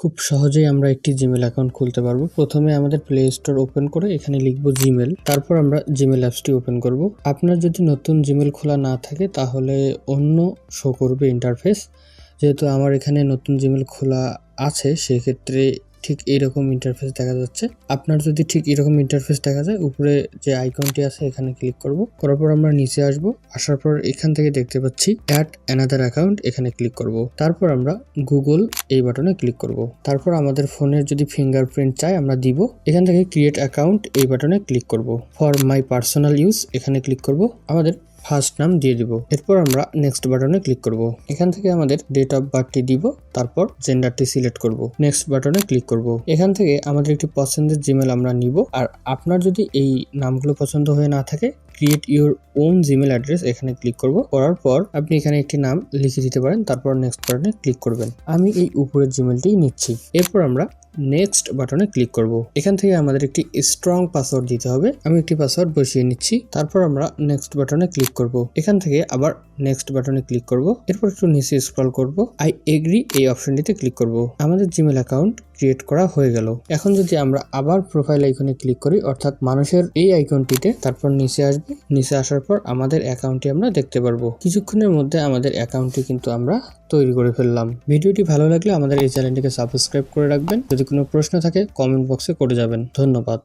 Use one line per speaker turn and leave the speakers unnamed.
খুব সহজেই আমরা একটি জিমেল অ্যাকাউন্ট খুলতে পারব। প্রথমে আমাদের প্লে স্টোর ওপেন করে এখানে লিখব জিমেল তারপর আমরা জিমেল অ্যাপসটি ওপেন করব। আপনার যদি নতুন জিমেল খোলা না থাকে, তাহলে অন্য শো করবে ইন্টারফেস যেহেতু আমার এখানে নতুন জিমেল খোলা আছে, সেক্ষেত্রে ঠিক এইরকম ইন্টারফেস দেখা যাচ্ছে। আপনার যদি ঠিক এরকম ইন্টারফেস দেখা যায়, উপরে যে আইকনটি আছে, এখানে ক্লিক করব। করার পর আমরা নিচে আসব। আসার পর এখান থেকে দেখতে পাচ্ছি অ্যাড অ্যানাদার অ্যাকাউন্ট এখানে ক্লিক করব। তারপর আমরা গুগল এই বাটনে ক্লিক করব। তারপর আমাদের ফোনের যদি ফিঙ্গারপ্রিন্ট চাই, আমরা দিব। এখান থেকে ক্রিয়েট অ্যাকাউন্ট এই বাটনে ক্লিক করব। ফর মাই পার্সোনাল ইউজ এখানে ক্লিক করব। আমাদের ফার্স্ট নাম দিয়ে দিব। এরপর আমরা নেক্সট বাটনে ক্লিক করব। এখান থেকে আমাদের ডেট অফ বার্থটি দিব, তারপর জেন্ডারটি সিলেক্ট করব। নেক্সট বাটনে ক্লিক করব। এখান থেকে আমাদের একটি পছন্দের জিমেল আমরা নিব, আর আপনার যদি এই নামগুলো পছন্দ হয়ে না থাকে create your own Gmail address এখানে ক্লিক করব। করার পর আপনি এখানে একটি নাম লিখে দিতে পারেন, তারপর নেক্সট বাটনে ক্লিক করবেন। আমি এই উপরের জিমেলটি নিচ্ছি। এরপর আমরা নেক্সট বাটনে ক্লিক করব। এখান থেকে আমাদের একটি স্ট্রং পাসওয়ার্ড দিতে হবে। আমি একটি পাসওয়ার্ড বসিয়ে নিচ্ছি। তারপর আমরা নেক্সট বাটনে ক্লিক করব। এখান থেকে আবার নেক্সট বাটনে ক্লিক করব। এরপর একটু নিচে স্ক্রল করব। আই এগ্রি এই অপশনটিতে ক্লিক করব। আমাদের জিমেল অ্যাকাউন্ট ক্রিয়েট করা হয়ে গেল। এখন যদি আমরা আবার প্রোফাইল আইকনে ক্লিক করি, অর্থাৎ মানুষের এই আইকনটিতে তারপর নিচে আসবে। নিচে আসার পর আমাদের অ্যাকাউন্টটি আমরা দেখতে পারব। কিছুক্ষণের মধ্যে আমাদের অ্যাকাউন্টটি কিন্তু আমরা তৈরি করে ফেললাম। ভিডিওটি ভালো লাগলে আমাদের এই চ্যানেলটিকে সাবস্ক্রাইব করে রাখবেন। যদি কোনো প্রশ্ন থাকে কমেন্ট বক্সে করে যাবেন। ধন্যবাদ।